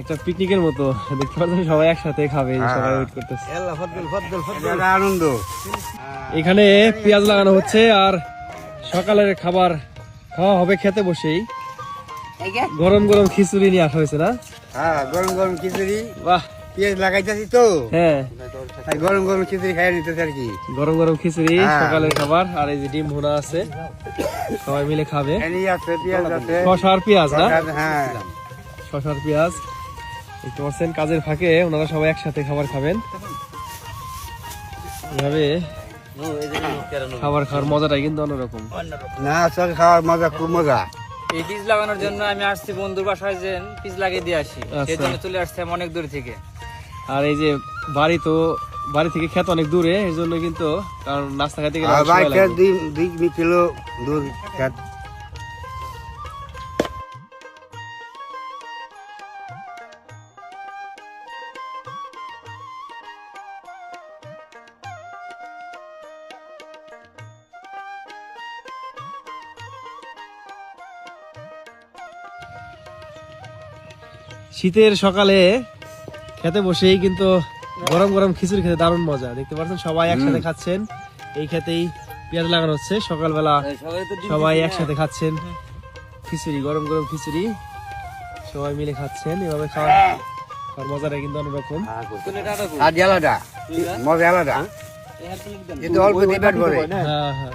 একটা পিকনিকের মতো। দেখতে পাচ্ছেন সবাই একসাথে খাবে সবাই ওয়েট করতেছে। আনন্দ। এখানে পেঁয়াজ লাগানো হচ্ছে আর সকালের খাবার খাওয়া হবে খেতে বসেই। গরম গরম খিচুড়ি নিয়ে আসা হয়েছে না? হ্যাঁ গরম গরম খিচুড়ি। বাহ। পেঁয়াজ লাগাইতেছি তো। হ্যাঁ। গরম গরম খিচুড়ি খাই নিতেছে আর কি। গরম গরম খিচুড়ি হ্যাঁ। সকালের খাবার আর এই যে ডিম ভুনা আছে। সবাই মিলে খাবে। আছে পেঁয়াজ আছে। শশা আর পেঁয়াজ না? হ্যাঁ। শশার পেঁয়াজ। দেখতে পাচ্ছেন কাজের ফাঁকে ওনারা সবাই একসাথে খাবার খাবেন। এভাবে খাবার খাওয়ার মজাটাই কিন্তু অন্যরকম। না খাওয়ার মজা খুব মজা। এই বীজ লাগানোর জন্য আমি আসছি বন্ধুর বাসায় যে বীজ লাগিয়ে দিয়ে আসি। আচ্ছা। সেই জন্য চলে আসছি আমি অনেক দূর থেকে। আর এই যে বাড়ি তো বাড়ি থেকে খেত অনেক দূরে এই জন্য কিন্তু কারণ নাস্তা খাইতে গেলে দুই কিলো দূর খেত। শীতের সকালে খেতে বসেই কিন্তু গরম গরম খিচুড়ি খেতে দারুণ মজা। দেখতে পাচ্ছেন সবাই একসাথে খাচ্ছেন। এই খেতেই পেঁয়াজ লাগানো হচ্ছে। সকালবেলা সবাই একসাথে খাচ্ছেন। খিচুড়ি গরম গরম খিচুড়ি। সবাই মিলে খাচ্ছেন। এভাবে খাওয়ার খাওয়ার মজাটা কিন্তু অন্যরকম আলাদা। মজা আলাদা। কিন্তু অল্প দিবার পরে হ্যাঁ হ্যাঁ।